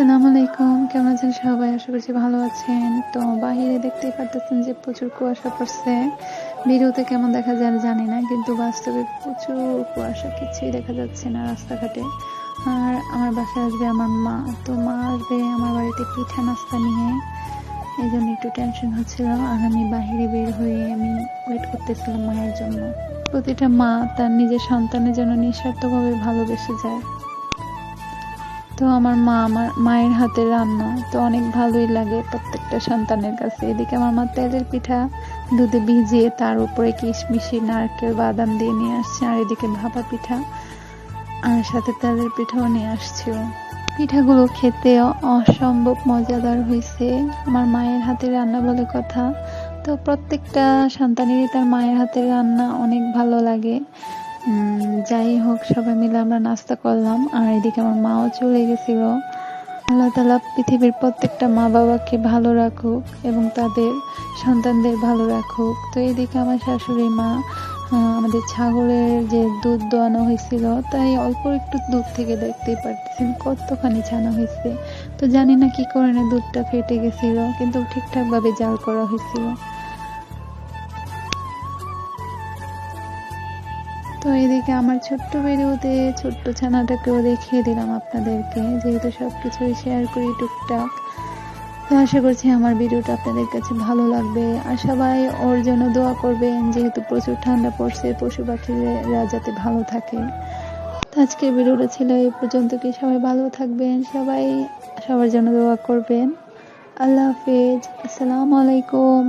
আসসালামু আলাইকুম। কেমন আছেন সবাই? আশা করছি ভালো আছেন। তো বাহিরে দেখতেই পারতেছেন যে প্রচুর কুয়াশা পড়ছে। ভিডিওতে কেমন দেখা যায় জানি না, কিন্তু বাস্তবে প্রচুর কুয়াশা, কিছুই দেখা যাচ্ছে না রাস্তাঘাটে। আর আমার বাসায় আসবে আমার মা। তো মা আসবে আমার বাড়িতে পিঠা নাস্তা নিয়ে। এই জন্য একটু টেনশন হচ্ছিল। আর আমি বাহিরে বের হয়ে আমি ওয়েট করতেছিলাম মায়ের জন্য। প্রতিটা মা তার নিজের সন্তানের জন্য নিঃস্বার্থভাবে ভালোবেসে যায়। তো আমার মা আমার মায়ের হাতের রান্না, তো অনেক ভালোই লাগে প্রত্যেকটা সন্তানের কাছে। এদিকে আমার মা তেলের পিঠা দুধে ভিজিয়ে তার উপরে কিশমিশি, নারকেল, বাদাম দিয়ে নিয়ে আসছে, আর এদিকে ভাপা পিঠা, আর সাথে তেলের পিঠাও নিয়ে আসছিল পিঠাগুলো খেতে অসম্ভব মজাদার হয়েছে। আমার মায়ের হাতের রান্না বলে কথা। তো প্রত্যেকটা সন্তানেরই তার মায়ের হাতের রান্না অনেক ভালো লাগে। যাই হোক, সবাই মিলে আমরা নাস্তা করলাম, আর এদিকে আমার মাও চলে গেছিল। আল্লাহ তালা পৃথিবীর প্রত্যেকটা মা বাবাকে ভালো রাখুক এবং তাদের সন্তানদের ভালো রাখুক। তো এদিকে আমার শাশুড়ি মা আমাদের ছাগলের যে দুধ দোয়ানো হয়েছিল, তাই অল্প একটু দুধ থেকে দেখতেই পারতেছেন কতখানি ছানা হয়েছে। তো জানি না কি কারণে দুধটা ফেটে গেছিল, কিন্তু ঠিকঠাকভাবে জাল করা হয়েছিল। তো এদিকে আমার ছোট্ট ভিডিওতে ছোট্ট ছানাটাকেও দেখিয়ে দিলাম আপনাদেরকে। যেহেতু সব কিছুই শেয়ার করি টুকটাক, তো আশা করছি আমার ভিডিওটা আপনাদের কাছে ভালো লাগবে। আর সবাই ওর জন্য দোয়া করবেন, যেহেতু প্রচুর ঠান্ডা পড়ছে, পশু পাখিরা যাতে ভালো থাকে। তো আজকের ভিডিওটা ছিল এই পর্যন্ত কি? সবাই ভালো থাকবেন, সবাই সবার জন্য দোয়া করবেন। আল্লাহ হাফেজ, আসসালামু আলাইকুম।